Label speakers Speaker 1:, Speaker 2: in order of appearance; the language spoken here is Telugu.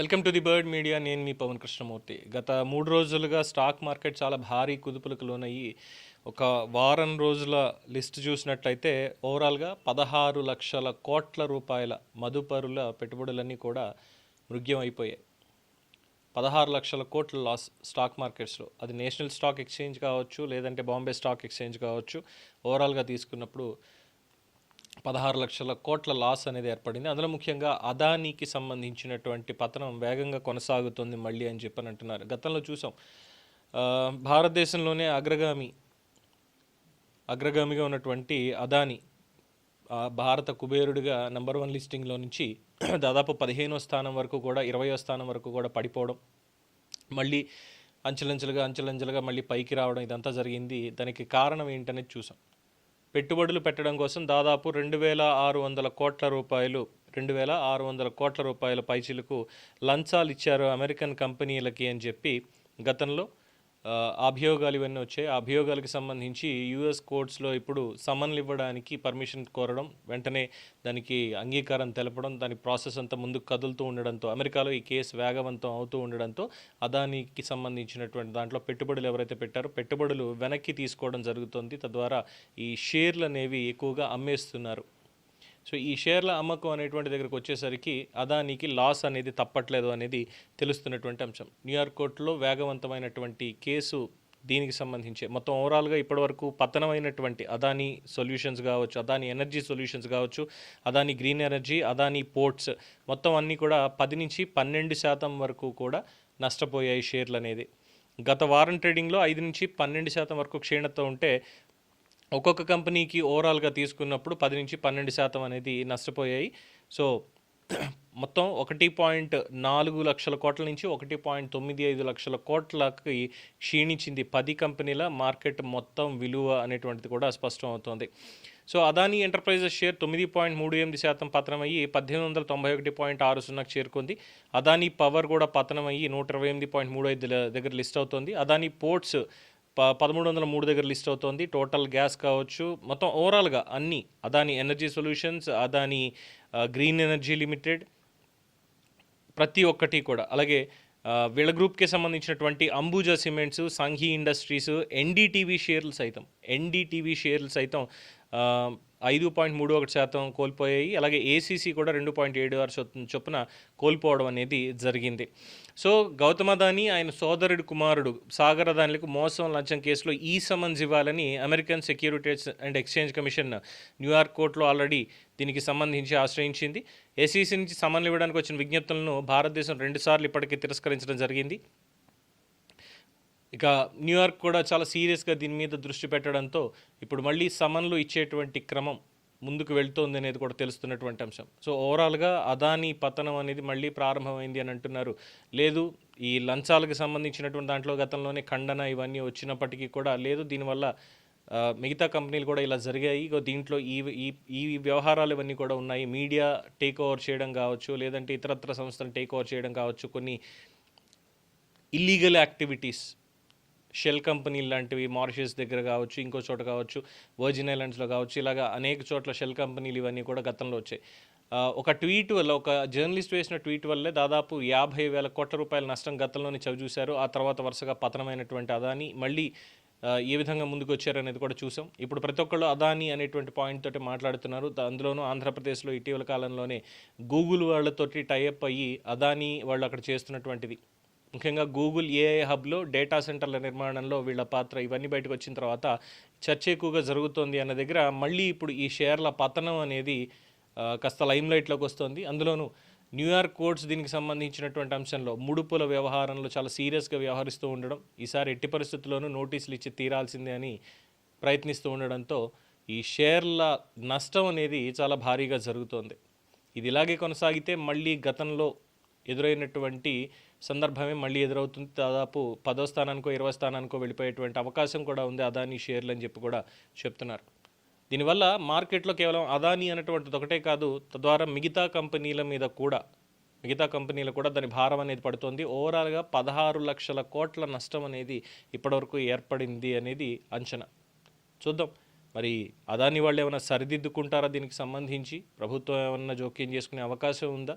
Speaker 1: Welcome to the bird media. నేను మీ పవన్ కృష్ణమూర్తి. గత మూడు రోజులుగా స్టాక్ మార్కెట్ చాలా భారీ కుదుపులకు లోనయ్యి ఒక వారం రోజుల లిస్ట్ చూసినట్లయితే ఓవరాల్గా పదహారు లక్షల కోట్ల రూపాయల మదుపరుల పెట్టుబడులన్నీ కూడా మృగ్యం అయిపోయాయి పదహారు లక్షల కోట్ల లాస్ స్టాక్ మార్కెట్స్లో. అది నేషనల్ స్టాక్ ఎక్స్చేంజ్ కావచ్చు లేదంటే బాంబే స్టాక్ ఎక్స్చేంజ్ కావచ్చు ఓవరాల్గా తీసుకున్నప్పుడు పదహారు లక్షల కోట్ల లాస్ అనేది ఏర్పడింది. అందులో ముఖ్యంగా అదానీకి సంబంధించినటువంటి పతనం వేగంగా కొనసాగుతుంది మళ్ళీ అని చెప్పని అంటున్నారు. గతంలో చూసాం. భారతదేశంలోనే అగ్రగామి అగ్రగామిగా ఉన్నటువంటి అదాని భారత కుబేరుడిగా నంబర్ వన్ లిస్టింగ్లో నుంచి దాదాపు పదిహేనో స్థానం వరకు కూడా ఇరవయో స్థానం వరకు కూడా పడిపోవడం మళ్ళీ అంచెలంచెలుగా అంచెలంచెలుగా మళ్ళీ పైకి రావడం ఇదంతా జరిగింది. దానికి కారణం ఏంటనేది చూసాం. పెట్టుబడులు పెట్టడం కోసం దాదాపు రెండు వేల ఆరు వందల కోట్ల రూపాయలు రెండు వేల ఆరు వందల కోట్ల రూపాయల పైచీలకు లంచాలు ఇచ్చారు అమెరికన్ కంపెనీలకి అని చెప్పి గతంలో అభియోగాలు ఇవన్నీ వచ్చాయి. ఆ అభియోగాలకు సంబంధించి యుఎస్ కోర్ట్స్లో ఇప్పుడు సమన్లు ఇవ్వడానికి పర్మిషన్ కోరడం వెంటనే దానికి అంగీకారం తెలపడం దాని ప్రాసెస్ అంతా ముందుకు కదులుతూ ఉండడంతో అమెరికాలో ఈ కేసు వేగవంతం అవుతూ ఉండడంతో అదానికి సంబంధించినటువంటి దాంట్లో పెట్టుబడులు ఎవరైతే పెట్టారో పెట్టుబడులు వెనక్కి తీసుకోవడం జరుగుతుంది. తద్వారా ఈ షేర్లు అనేవి ఎక్కువగా అమ్మేస్తున్నారు. సో ఈ షేర్ల అమ్మకం అనేటువంటి దగ్గరకు వచ్చేసరికి అదానికి లాస్ అనేది తప్పట్లేదు అనేది తెలుస్తున్నటువంటి అంశం. న్యూయార్క్ కోర్టులో వేగవంతమైనటువంటి కేసు దీనికి సంబంధించి మొత్తం ఓవరాల్గా ఇప్పటివరకు పతనమైనటువంటి అదాని సొల్యూషన్స్ కావచ్చు అదాని ఎనర్జీ సొల్యూషన్స్ కావచ్చు Adani green energy Adani ports మొత్తం అన్నీ కూడా పది నుంచి పన్నెండు శాతం వరకు కూడా నష్టపోయాయి షేర్లు అనేది గత వారం ట్రేడింగ్లో ఐదు నుంచి పన్నెండు శాతం వరకు క్షీణత ఉంటే ఒక్కొక్క కంపెనీకి ఓవరాల్గా తీసుకున్నప్పుడు పది నుంచి పన్నెండు శాతం అనేది నష్టపోయాయి. సో మొత్తం ఒకటి పాయింట్ నాలుగు లక్షల కోట్ల నుంచి ఒకటి పాయింట్ తొమ్మిది ఐదు లక్షల కోట్లకి క్షీణించింది పది కంపెనీల మార్కెట్ మొత్తం విలువ అనేటువంటిది కూడా స్పష్టం అవుతోంది సో అదానీ ఎంటర్ప్రైజెస్ షేర్ తొమ్మిది పాయింట్ మూడు ఎనిమిది శాతం పతనం పద్దెనిమిది వందల తొంభై ఒకటి పాయింట్ ఆరు సున్నాకు చేరుకుంది. అదానీ పవర్ కూడా పతనం అయ్యి నూట ఇరవై ఎనిమిది పాయింట్ మూడు ఐదు దగ్గర లిస్ట్ అవుతుంది. అదానీ పోర్ట్స్ ప పదమూడు వందల మూడు దగ్గర లిస్ట్ అవుతోంది. టోటల్ గ్యాస్ కావచ్చు మొత్తం ఓవరాల్గా అన్ని Adani energy solutions Adani green energy limited ప్రతి ఒక్కటి కూడా. అలాగే వీళ్ళ గ్రూప్కి సంబంధించినటువంటి Ambuja cements Sanghi industries NDTV షేర్లు సైతం ఎన్డీటీవీ షేర్లు సైతం ఐదు పాయింట్ మూడు ఒకటి శాతం కోల్పోయాయి. అలాగే ఏసీసీ కూడా రెండు పాయింట్ ఏడు ఆరు చొప్పున కోల్పోవడం అనేది జరిగింది. సో గౌతమ అదాని ఆయన సోదరుడు కుమారుడు సాగర్ అదానిలకు మోసం లంచం కేసులో ఈ సమన్స్ ఇవ్వాలని American securities and exchange commission New York కోర్టులో ఆల్రెడీ దీనికి సంబంధించి ఆశ్రయించింది. ఏసీసీ నుంచి సమన్లు ఇవ్వడానికి వచ్చిన విజ్ఞప్తులను భారతదేశం రెండుసార్లు ఇప్పటికే తిరస్కరించడం జరిగింది. ఇక న్యూయార్క్ కూడా చాలా సీరియస్గా దీని మీద దృష్టి పెట్టడంతో ఇప్పుడు మళ్ళీ సమన్లు ఇచ్చేటువంటి క్రమం ముందుకు వెళ్తోంది అనేది కూడా తెలుస్తున్నటువంటి అంశం. సో ఓవరాల్గా అదాని పతనం అనేది మళ్ళీ ప్రారంభమైంది అని అంటున్నారు. లేదు ఈ లంచాలకు సంబంధించినటువంటి దాంట్లో గతంలోనే ఖండన ఇవన్నీ వచ్చినప్పటికీ కూడా లేదు దీనివల్ల మిగతా కంపెనీలు కూడా ఇలా జరిగాయి. దీంట్లో ఈ ఈ ఈ వ్యవహారాలు ఇవన్నీ కూడా ఉన్నాయి. మీడియా టేక్ ఓవర్ చేయడం కావచ్చు లేదంటే ఇతరత్ర సంస్థలు టేక్ ఓవర్ చేయడం కావచ్చు కొన్ని ఇల్లీగల్ యాక్టివిటీస్ షెల్ కంపెనీలు లాంటివి మారిషియస్ దగ్గర కావచ్చు ఇంకో చోట కావచ్చు వర్జిన్ ఐలాండ్స్లో కావచ్చు ఇలాగా అనేక చోట్ల షెల్ కంపెనీలు ఇవన్నీ కూడా గతంలో వచ్చాయి. ఒక ట్వీట్ వల్ల ఒక జర్నలిస్ట్ వేసిన ట్వీట్ వల్లే దాదాపు యాభై వేల కోట్ల రూపాయల నష్టం గతంలోనే చవి చూశారు. ఆ తర్వాత వరుసగా పతనమైనటువంటి అదాని మళ్ళీ ఏ విధంగా ముందుకు వచ్చారనేది కూడా చూసాం. ఇప్పుడు ప్రతి ఒక్కళ్ళు అదాని అనేటువంటి పాయింట్ తోటి మాట్లాడుతున్నారు. అందులోనూ ఆంధ్రప్రదేశ్లో ఇటీవల కాలంలోనే గూగుల్ వాళ్ళతోటి టైఅప్ అయ్యి అదాని వాళ్ళు అక్కడ చేస్తున్నటువంటిది. ముఖ్యంగా గూగుల్ ఏఐ హబ్లో డేటా సెంటర్ల నిర్మాణంలో వీళ్ళ పాత్ర ఇవన్నీ బయటకు వచ్చిన తర్వాత చర్చ ఎక్కువగా జరుగుతోంది అన్న దగ్గర మళ్ళీ ఇప్పుడు ఈ షేర్ల పతనం అనేది కాస్త లైమ్లైట్లోకి వస్తుంది. అందులోనూ న్యూయార్క్ కోర్ట్స్ దీనికి సంబంధించినటువంటి అంశంలో ముడుపుల వ్యవహారంలో చాలా సీరియస్గా వ్యవహరిస్తూ ఉండడం ఈసారి ఎట్టి పరిస్థితుల్లోనూ నోటీసులు ఇచ్చి తీరాల్సిందే అని ప్రయత్నిస్తూ ఉండడంతో ఈ షేర్ల నష్టం అనేది చాలా భారీగా జరుగుతోంది. ఇది ఇలాగే కొనసాగితే మళ్ళీ గతంలో ఎదురైనటువంటి సందర్భమే మళ్ళీ ఎదురవుతుంది. దాదాపు పదో స్థానానికో ఇరవై స్థానానికో వెళ్ళిపోయేటువంటి అవకాశం కూడా ఉంది అదానీ షేర్లు అని చెప్పి కూడా చెప్తున్నారు. దీనివల్ల మార్కెట్లో కేవలం అదానీ అనేటువంటిది ఒకటే కాదు తద్వారా మిగతా కంపెనీల మీద కూడా మిగతా కంపెనీలు కూడా దాని భారం అనేది పడుతుంది. ఓవరాల్గా పదహారు లక్షల కోట్ల నష్టం అనేది ఇప్పటివరకు ఏర్పడింది అనేది అంచనా. చూద్దాం. మరి అదాని వాళ్ళు ఏమైనా సరిదిద్దుకుంటారా దీనికి సంబంధించి? ప్రభుత్వం ఏమన్నా జోక్యం చేసుకునే అవకాశం ఉందా?